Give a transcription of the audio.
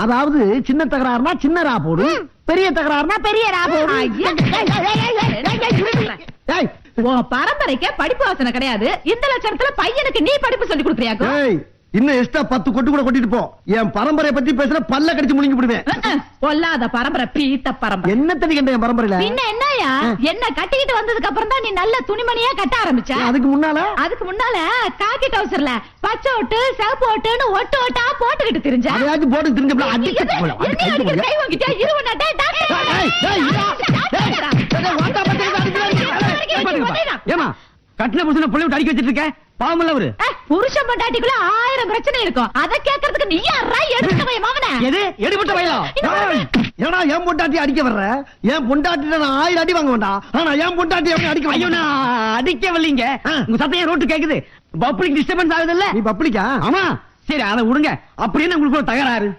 அதாவது சின்ன தகராறுனா சின்ன ரா போடு பெரிய தகராறுனா பெரிய ரா போடு பரம்பரைக்கு படிப்பு வாசனை கிடையாது இந்த லட்சணத்துல பையனுக்கு நீ படிப்பு சொல்லி கொடுக்குறியாக்கும் இன்னும் எக்ஸ்ட்ரா பத்து கொட்டு கூட கொட்டிட்டு போ. என் பரம்பரைய பத்தி பேசுற பல்ல கடிச்சு முழுங்கி விடுவேன். பொல்லாத பரம்பரை பீத்த பரம்பரை. என்ன தண்ணி கண்ட என் பரம்பரையில? பின்ன என்னயா. என்ன கட்டிக்கிட்டு வந்ததுக்கு அப்புறம் தான் நீ நல்ல துணிமணியா கட்ட ஆரம்பிச்ச? அதுக்கு முன்னால? அதுக்கு முன்னால காக்கி டவுசர்ல பச்சை ஒட்டு சிவப்பு ஒட்டுன்னு ஒட்டு ஒட்டா போட்டுக்கிட்டு திரிஞ்ச. அதையாச்சும் போட்டு திரும்ப அடிச்சு. கை வாங்கிட்டியா? ஏய், பாருங்க, ஏமா கட்டின புருஷனை புள்ளி விட்டு அடிக்க வச்சிட்டு இருக்க பாவம் இல்ல அவரு. புருஷன் பொண்டாட்டிக்குள்ள ஆயிரம் பிரச்சனை இருக்கும். அத கேக்குறதுக்கு நீ யாரா எடுத்து வை மகனே எது? எடுபட்ட ஏய், என்னடா என் பொண்டாட்டி அடிக்க வர்ற? என் பொண்டாட்டி நான் ஆயிரம் அடி வாங்க வேண்டாம். ஆனா என் பொண்டாட்டி எப்படி அடிக்க ஐயோ நான் அடிக்க வரலீங்க ஆ. உங்க சத்தம் ரோட்டு கேக்குது? பப்ளிக் டிஸ்டர்பன்ஸ் ஆகுது இல்ல நீ பப்ளிக்கா? ஆமா. சரி அதை விடுங்க. அப்படின்னு உங்களுக்கு ஒரு தகராறு?